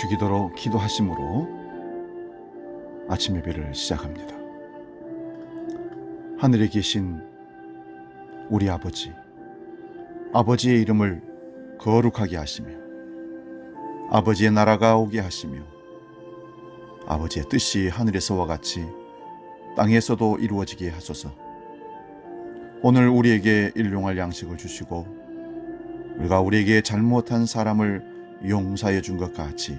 주기도로 기도하심으로 아침 예배를 시작합니다. 하늘에 계신 우리 아버지, 아버지의 이름을 거룩하게 하시며 아버지의 나라가 오게 하시며 아버지의 뜻이 하늘에서와 같이 땅에서도 이루어지게 하소서. 오늘 우리에게 일용할 양식을 주시고 우리가 우리에게 잘못한 사람을 용서해 준 것 같이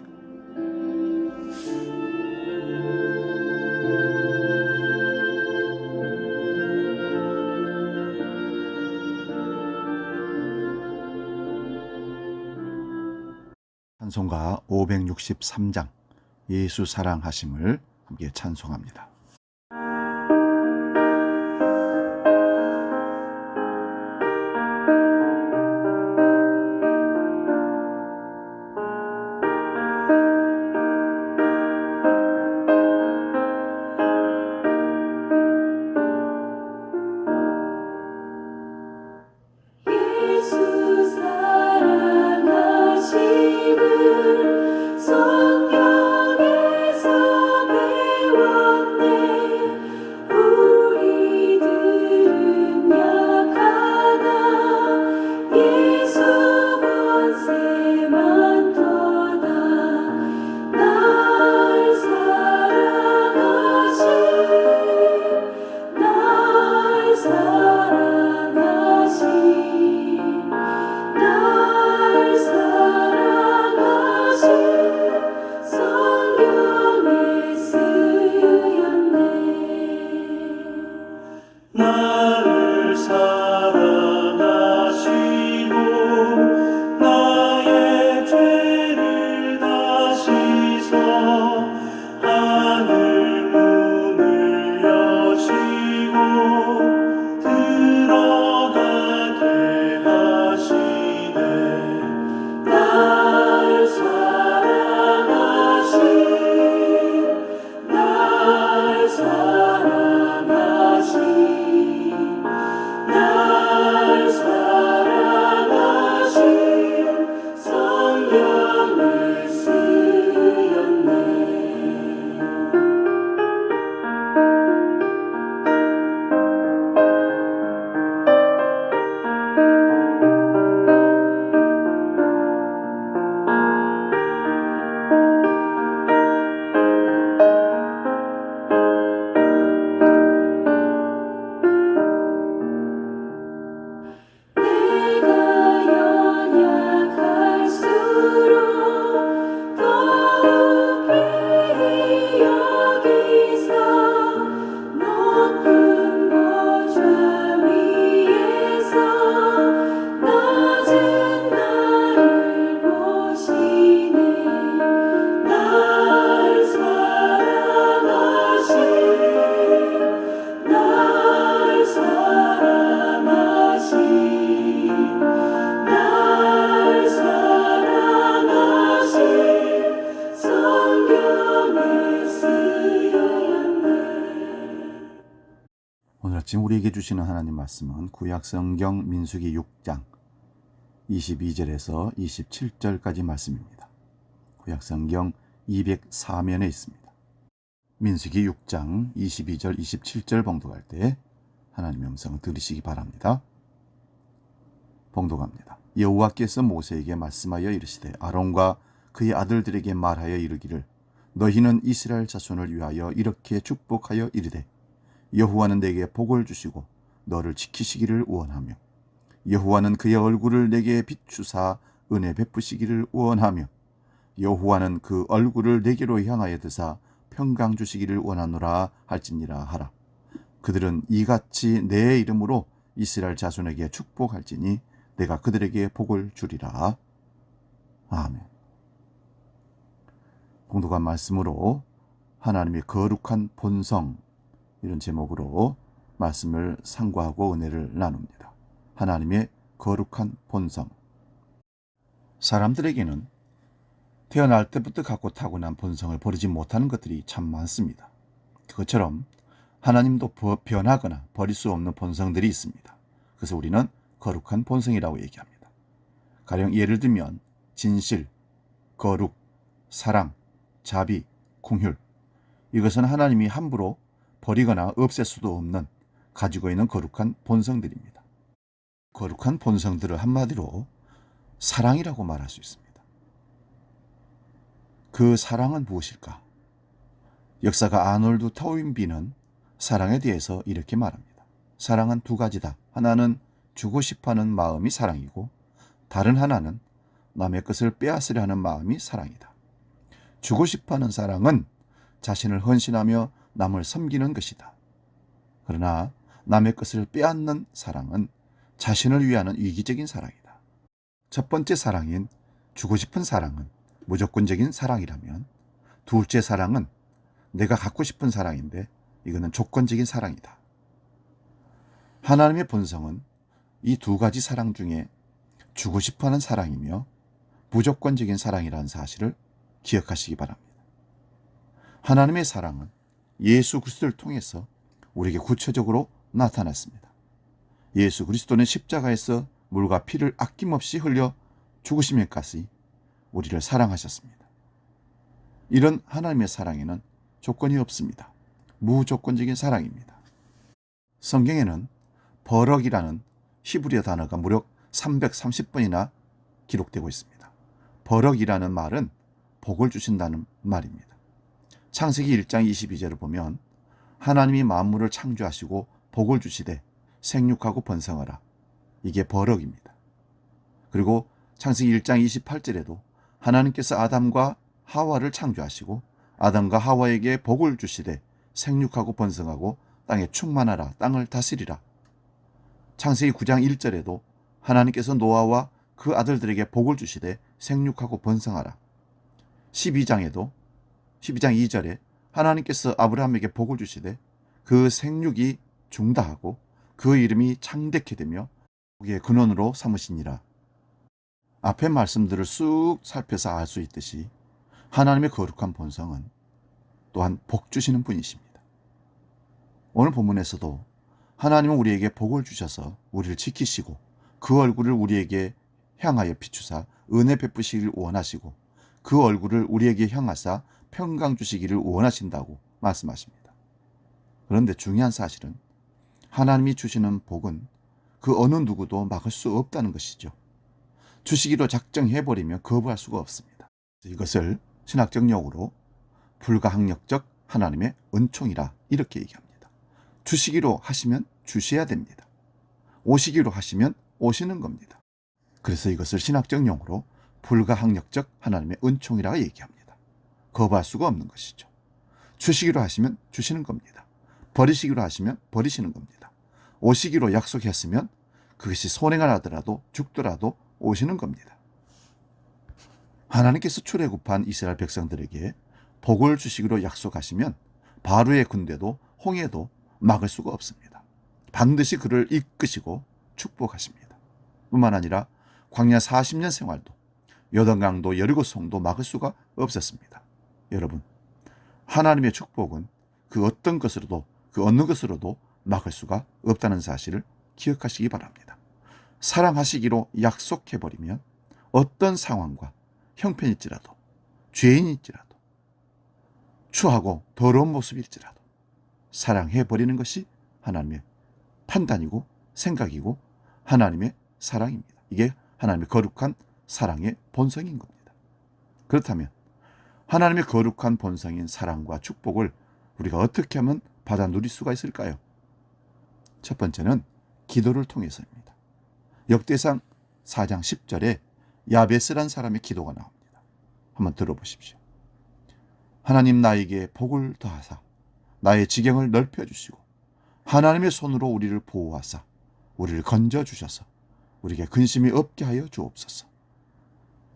찬송가 563장 예수 사랑하심을 함께 찬송합니다. 오늘 아침 우리에게 주시는 하나님 말씀은 구약 성경 민수기 6장 22절에서 27절까지 말씀입니다. 구약 성경 204면에 있습니다. 민수기 6장 22절 27절 봉독할 때 하나님의 음성을 들으시기 바랍니다. 봉독합니다. 여호와께서 모세에게 말씀하여 이르시되 아론과 그의 아들들에게 말하여 이르기를 너희는 이스라엘 자손을 위하여 이렇게 축복하여 이르되 여호와는 내게 복을 주시고 너를 지키시기를 원하며 여호와는 그의 얼굴을 내게 비추사 은혜 베푸시기를 원하며 여호와는 그 얼굴을 내게로 향하여 드사 평강 주시기를 원하노라 할지니라 하라. 그들은 이같이 내 이름으로 이스라엘 자손에게 축복할지니 내가 그들에게 복을 주리라. 아멘. 공독한 말씀으로 하나님의 거룩한 본성 이런 제목으로 말씀을 상고하고 은혜를 나눕니다. 하나님의 거룩한 본성. 사람들에게는 태어날 때부터 갖고 타고난 본성을 버리지 못하는 것들이 참 많습니다. 그것처럼 하나님도 버- 변하거나 버릴 수 없는 본성들이 있습니다. 그래서 우리는 거룩한 본성이라고 얘기합니다. 가령 예를 들면 진실, 거룩, 사랑, 자비, 공휼 이것은 하나님이 함부로 버리거나 없앨 수도 없는 가지고 있는 거룩한 본성들입니다. 거룩한 본성들을 한마디로 사랑이라고 말할 수 있습니다. 그 사랑은 무엇일까? 역사가 아놀드 타우인비는 사랑에 대해서 이렇게 말합니다. 사랑은 두 가지다. 하나는 주고 싶어하는 마음이 사랑이고 다른 하나는 남의 것을 빼앗으려 하는 마음이 사랑이다. 주고 싶어하는 사랑은 자신을 헌신하며 남을 섬기는 것이다. 그러나 남의 것을 빼앗는 사랑은 자신을 위하는 이기적인 사랑이다. 첫 번째 사랑인 주고 싶은 사랑은 무조건적인 사랑이라면 둘째 사랑은 내가 갖고 싶은 사랑인데 이거는 조건적인 사랑이다. 하나님의 본성은 이 두 가지 사랑 중에 주고 싶어 하는 사랑이며 무조건적인 사랑이라는 사실을 기억하시기 바랍니다. 하나님의 사랑은 예수 그리스도를 통해서 우리에게 구체적으로 나타났습니다. 예수 그리스도는 십자가에서 물과 피를 아낌없이 흘려 죽으시면까지 우리를 사랑하셨습니다. 이런 하나님의 사랑에는 조건이 없습니다. 무조건적인 사랑입니다. 성경에는 버럭이라는 히브리어 단어가 무려 330번이나 기록되고 있습니다. 버럭이라는 말은 복을 주신다는 말입니다. 창세기 1장 22절을 보면 하나님이 만물을 창조하시고 복을 주시되 생육하고 번성하라. 이게 버럭입니다. 그리고 창세기 1장 28절에도 하나님께서 아담과 하와를 창조하시고 아담과 하와에게 복을 주시되 생육하고 번성하고 땅에 충만하라 땅을 다스리라. 창세기 9장 1절에도 하나님께서 노아와 그 아들들에게 복을 주시되 생육하고 번성하라. 12장에도 12장 2절에 하나님께서 아브라함에게 복을 주시되 그 생육이 중다하고 그 이름이 창대케 되며 복의 근원으로 삼으시니라. 앞의 말씀들을 쑥 살펴서 알 수 있듯이 하나님의 거룩한 본성은 또한 복 주시는 분이십니다. 오늘 본문에서도 하나님은 우리에게 복을 주셔서 우리를 지키시고 그 얼굴을 우리에게 향하여 비추사 은혜 베푸시기를 원하시고 그 얼굴을 우리에게 향하사 평강 주시기를 원하신다고 말씀하십니다. 그런데 중요한 사실은 하나님이 주시는 복은 그 어느 누구도 막을 수 없다는 것이죠. 주시기로 작정해버리면 거부할 수가 없습니다. 이것을 신학적 용어로 불가항력적 하나님의 은총이라 이렇게 얘기합니다. 주시기로 하시면 주셔야 됩니다. 오시기로 하시면 오시는 겁니다. 그래서 이것을 신학적 용어로 불가항력적 하나님의 은총이라 얘기합니다. 거부할 수가 없는 것이죠. 주시기로 하시면 주시는 겁니다. 버리시기로 하시면 버리시는 겁니다. 오시기로 약속했으면 그것이 손해가 나더라도 죽더라도 오시는 겁니다. 하나님께서 출애굽한 이스라엘 백성들에게 복을 주시기로 약속하시면 바로의 군대도 홍해도 막을 수가 없습니다. 반드시 그를 이끄시고 축복하십니다. 뿐만 아니라 광야 40년 생활도 여던강도 여리고성도 막을 수가 없었습니다. 여러분, 하나님의 축복은 그 어떤 것으로도 그 어느 것으로도 막을 수가 없다는 사실을 기억하시기 바랍니다. 사랑하시기로 약속해 버리면 어떤 상황과 형편일지라도 죄인일지라도 추하고 더러운 모습일지라도 사랑해 버리는 것이 하나님의 판단이고 생각이고 하나님의 사랑입니다. 이게 하나님의 거룩한 사랑의 본성인 겁니다. 그렇다면 하나님의 거룩한 본성인 사랑과 축복을 우리가 어떻게 하면 받아 누릴 수가 있을까요? 첫 번째는 기도를 통해서입니다. 역대상 4장 10절에 야베스란 사람의 기도가 나옵니다. 한번 들어보십시오. 하나님 나에게 복을 더하사 나의 지경을 넓혀 주시고 하나님의 손으로 우리를 보호하사 우리를 건져 주셔서 우리에게 근심이 없게 하여 주옵소서.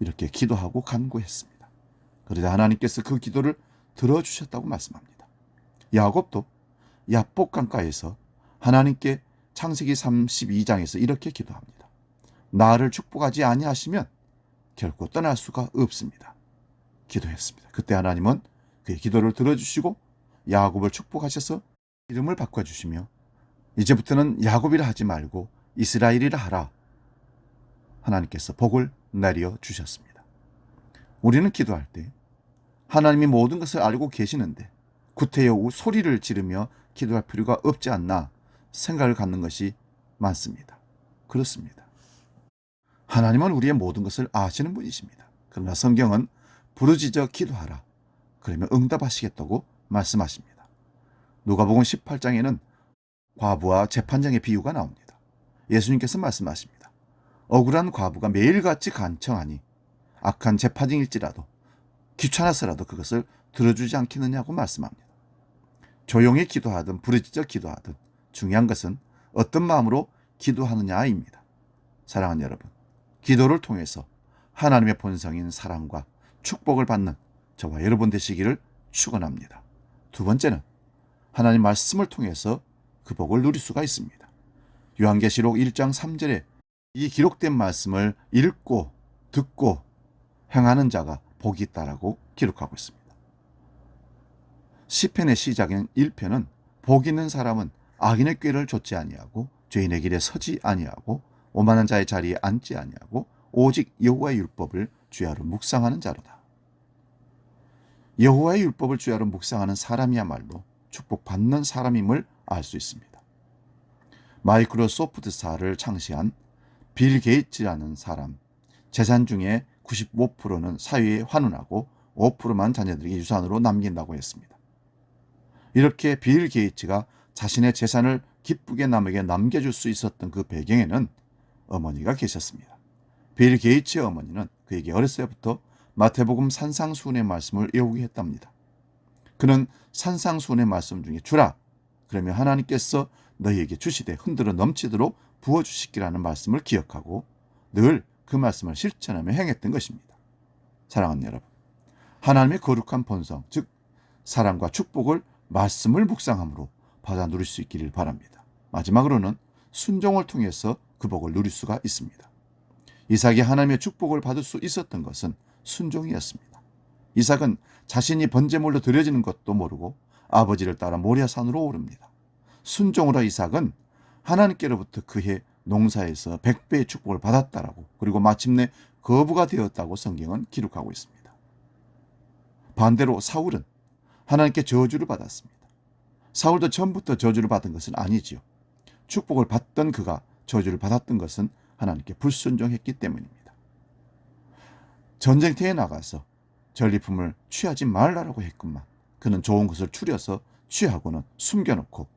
이렇게 기도하고 간구했습니다. 그러자 하나님께서 그 기도를 들어주셨다고 말씀합니다. 야곱도 야복강가에서 하나님께 창세기 32장에서 이렇게 기도합니다. 나를 축복하지 아니하시면 결코 떠날 수가 없습니다. 기도했습니다. 그때 하나님은 그의 기도를 들어주시고 야곱을 축복하셔서 이름을 바꿔주시며 이제부터는 야곱이라 하지 말고 이스라엘이라 하라. 하나님께서 복을 내려 주셨습니다. 우리는 기도할 때 하나님이 모든 것을 알고 계시는데 구태여 소리를 지르며 기도할 필요가 없지 않나 생각을 갖는 것이 많습니다. 그렇습니다. 하나님은 우리의 모든 것을 아시는 분이십니다. 그러나 성경은 부르짖어 기도하라. 그러면 응답하시겠다고 말씀하십니다. 누가복음 18장에는 과부와 재판장의 비유가 나옵니다. 예수님께서 말씀하십니다. 억울한 과부가 매일같이 간청하니 악한 재판장일지라도 귀찮아서라도 그것을 들어주지 않겠느냐고 말씀합니다. 조용히 기도하든 부르짖어 기도하든 중요한 것은 어떤 마음으로 기도하느냐입니다. 사랑하는 여러분, 기도를 통해서 하나님의 본성인 사랑과 축복을 받는 저와 여러분 되시기를 축원합니다. 두 번째는 하나님 말씀을 통해서 그 복을 누릴 수가 있습니다. 요한계시록 1장 3절에 이 기록된 말씀을 읽고 듣고 행하는 자가 복이 있다라고 기록하고 있습니다. 시편의 시작인 1편은 복 있는 사람은 악인의 꾀를 좇지 아니하고 죄인의 길에 서지 아니하고 오만한 자의 자리에 앉지 아니하고 오직 여호와의 율법을 주야로 묵상하는 자로다. 여호와의 율법을 주야로 묵상하는 사람이야말로 축복받는 사람임을 알 수 있습니다. 마이크로소프트사를 창시한 빌 게이츠라는 사람, 재산 중에 95%는 사회에 환원하고 5%만 자녀들에게 유산으로 남긴다고 했습니다. 이렇게 빌 게이츠가 자신의 재산을 기쁘게 남에게 남겨줄 수 있었던 그 배경에는 어머니가 계셨습니다. 빌 게이츠의 어머니는 그에게 어렸을 때부터 마태복음 산상수훈의 말씀을 외우게 했답니다. 그는 산상수훈의 말씀 중에 주라 그러면 하나님께서 너희에게 주시되 흔들어 넘치도록 부어주시기라는 말씀을 기억하고 늘 그 말씀을 실천하며 행했던 것입니다. 사랑하는 여러분, 하나님의 거룩한 본성, 즉 사랑과 축복을 말씀을 묵상함으로 받아 누릴 수 있기를 바랍니다. 마지막으로는 순종을 통해서 그 복을 누릴 수가 있습니다. 이삭이 하나님의 축복을 받을 수 있었던 것은 순종이었습니다. 이삭은 자신이 번제물로 드려지는 것도 모르고 아버지를 따라 모리아산으로 오릅니다. 순종으로 이삭은 하나님께로부터 그의 농사에서 백배의 축복을 받았다라고 그리고 마침내 거부가 되었다고 성경은 기록하고 있습니다. 반대로 사울은 하나님께 저주를 받았습니다. 사울도 처음부터 저주를 받은 것은 아니지요. 축복을 받던 그가 저주를 받았던 것은 하나님께 불순종했기 때문입니다. 전쟁터에 나가서 전리품을 취하지 말라라고 했건만 그는 좋은 것을 추려서 취하고는 숨겨놓고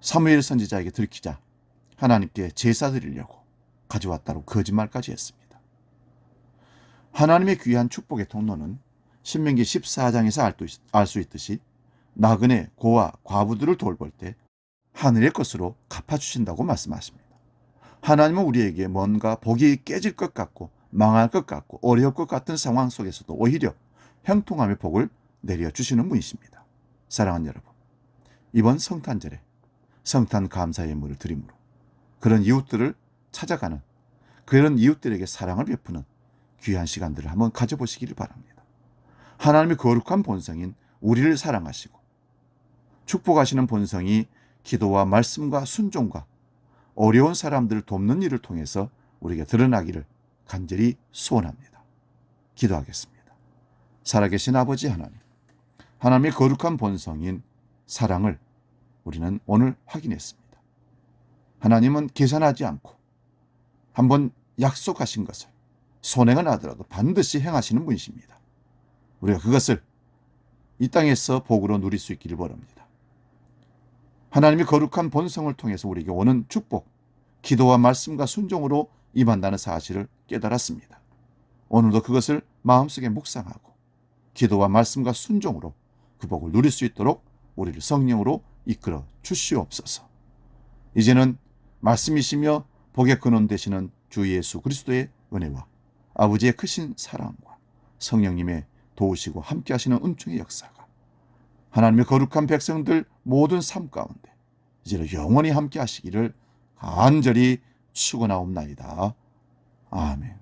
사무엘 선지자에게 들키자 하나님께 제사 드리려고 가져왔다고 거짓말까지 했습니다. 하나님의 귀한 축복의 통로는 신명기 14장에서 알 수 있듯이 나그네 고아 과부들을 돌볼 때 하늘의 것으로 갚아주신다고 말씀하십니다. 하나님은 우리에게 뭔가 복이 깨질 것 같고 망할 것 같고 어려울 것 같은 상황 속에서도 오히려 형통함의 복을 내려주시는 분이십니다. 사랑하는 여러분, 이번 성탄절에 성탄 감사의 예물을 드림으로 그런 이웃들을 찾아가는 그런 이웃들에게 사랑을 베푸는 귀한 시간들을 한번 가져보시기를 바랍니다. 하나님의 거룩한 본성인 우리를 사랑하시고 축복하시는 본성이 기도와 말씀과 순종과 어려운 사람들을 돕는 일을 통해서 우리에게 드러나기를 간절히 소원합니다. 기도하겠습니다. 살아계신 아버지 하나님, 하나님의 거룩한 본성인 사랑을 우리는 오늘 확인했습니다. 하나님은 계산하지 않고 한번 약속하신 것을 손해가 나더라도 반드시 행하시는 분이십니다. 우리가 그것을 이 땅에서 복으로 누릴 수 있기를 바랍니다. 하나님이 거룩한 본성을 통해서 우리에게 오는 축복, 기도와 말씀과 순종으로 임한다는 사실을 깨달았습니다. 오늘도 그것을 마음속에 묵상하고 기도와 말씀과 순종으로 그 복을 누릴 수 있도록 우리를 성령으로 이끌어 주시옵소서. 이제는 말씀이시며 복의 근원 되시는 주 예수 그리스도의 은혜와 아버지의 크신 사랑과 성령님의 도우시고 함께 하시는 은총의 역사가 하나님의 거룩한 백성들 모든 삶 가운데 이제는 영원히 함께 하시기를 간절히 축원하옵나이다. 아멘.